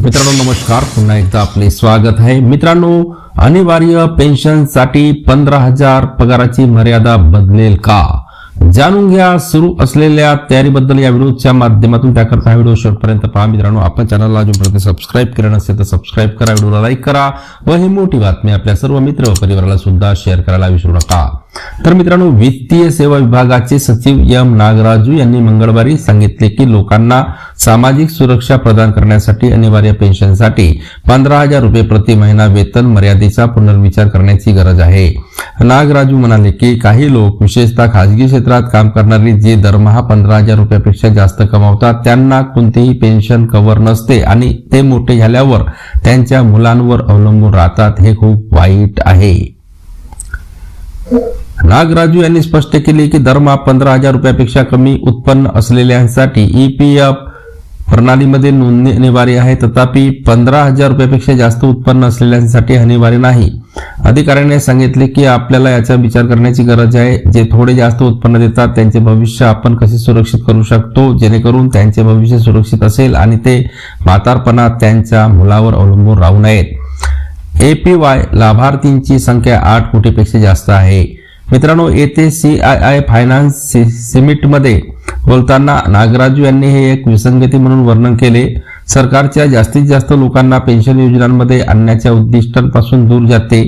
मित्रांनो नमस्कार. पुन्हा एकदा आपले स्वागत आहे. मित्रांनो अनिवार्य पेन्शनसाठी पंधरा हजार पगाराची मर्यादा बदलेल का? जाणून घ्या सुरू असलेल्या तयारीबद्दल या व्हिडिओच्या माध्यमातून त्याकरता हा व्हिडिओ शेवटपर्यंत पहा. मित्रांनो आपण चॅनलला जोपर्यंत सबस्क्राईब केलं नसेल तर सबस्क्राईब करा व्हिडिओला लाईक करा व ही मोठी बातमी आपल्या सर्व मित्र व परिवाराला सुद्धा शेअर करायला विसरू नका. तर मित्रांनो वित्तीय सेवा विभागाचे सचिव एम नागराजू यांनी मंगळवारी सांगितले की लोकांना सामाजिक सुरक्षा प्रदान करण्यासाठी अनिवार्य पेन्शनसाठी पंधरा हजार रुपये प्रति महिना वेतन मर्यादेचा पुनर्विचार करण्याची गरज आहे. नागराजू म्हणाले की काही लोक विशेषतः खासगी क्षेत्रात काम करणारी जे दरमहा पंधरा हजार रुपयापेक्षा जास्त कमावतात त्यांना कोणतेही पेन्शन कव्हर नसते आणि ते मोठे झाल्यावर त्यांच्या मुलांवर अवलंबून राहतात हे खूप वाईट आहे. नागराजू यांनी स्पष्ट केले की दरमहा पंधरा हजार रुपयापेक्षा कमी उत्पन्न असलेल्यांसाठी ईपीएफ प्रणालीमध्ये नोंदणी अनिवार्य आहे तथापि पंधरा हजार रुपयापेक्षा जास्त उत्पन्न असलेल्यांसाठी अनिवार्य नाही. अधिकाऱ्याने सांगितले की आपल्याला याचा विचार करण्याची गरज आहे. जे थोडे जास्त उत्पन्न देतात त्यांचे भविष्य आपण कसे सुरक्षित करू शकतो? जेणेकरून त्यांचे भविष्य सुरक्षित असेल आणि ते म्हातारपणात त्यांच्या मुलावर अवलंबून राहू नयेत. ए पी वाय लाभार्थींची संख्या आठ कोटीपेक्षा जास्त आहे. मित्रांनो येथे सी आय आय फायनान्स सिमिटमध्ये बोलताना नागराजू यांनी हे एक विसंगती म्हणून वर्णन केले. सरकारच्या जास्तीत जास्त लोकांना पेन्शन योजनांमध्ये आणण्याच्या उद्दिष्टांपासून दूर जाते.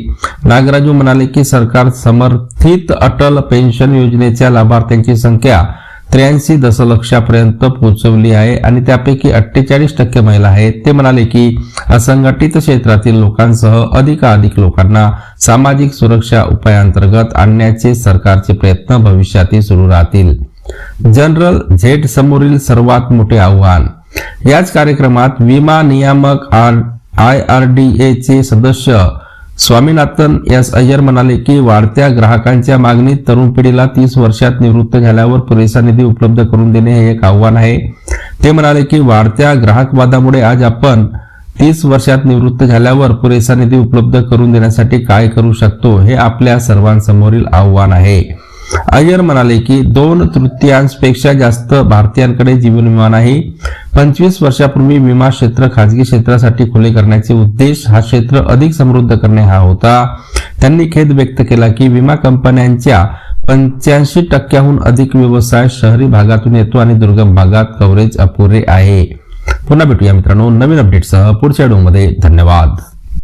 नागराजू म्हणाले की सरकार समर्थित अटल पेन्शन योजनेच्या लाभार्थ्यांची संख्या त्र्याऐंशी दशलक्षापर्यंत पोहोचवली आहे आणि त्यापैकी अठ्ठेचाळीस टक्के महिला आहेत. ते म्हणाले की असंघटित क्षेत्रातील लोकांसह अधिकाधिक लोकांना सामाजिक सुरक्षा उपायांतर्गत आणण्याचे सरकारचे प्रयत्न भविष्यातही सुरू राहतील. जनरल झेड समोरील सर्वात मोठे आव्हान याच कार्यक्रमात विमा नियामक आय आर डी चे सदस्य स्वामीनाथन एस अय्यर म्हणाले की वाढत्या ग्राहकांच्या मागणीत तरुण पिढीला तीस वर्षात निवृत्त झाल्यावर पुरेसा निधी उपलब्ध करून देणे हे एक आव्हान आहे. ते म्हणाले की वाढत्या ग्राहकवादामुळे आज आपण तीस वर्षात निवृत्त झाल्यावर पुरेसा निधी उपलब्ध करून देण्यासाठी काय करू शकतो हे आपल्या सर्वांसमोरील आव्हान आहे. अय्यर म्हणाले की दोन तृतीयांशपेक्षा जास्त भारतीयांकडे जीवन विमा नाही पंचवीस वर्षापूर्वी विमा क्षेत्र खाजगी क्षेत्रासाठी खुले करण्याचे उद्देश हा क्षेत्र अधिक समृद्ध करणे हा होता. त्यांनी खेद व्यक्त केला की विमा कंपन्यांच्या पंच्याऐंशी टक्क्याहून अधिक व्यवसाय शहरी भागातून येतो आणि दुर्गम भागात कव्हरेज अपुरे आहे. पुन्हा भेटूया मित्रांनो नवीन अपडेटसह पुढच्या व्हिडिओमध्ये धन्यवाद.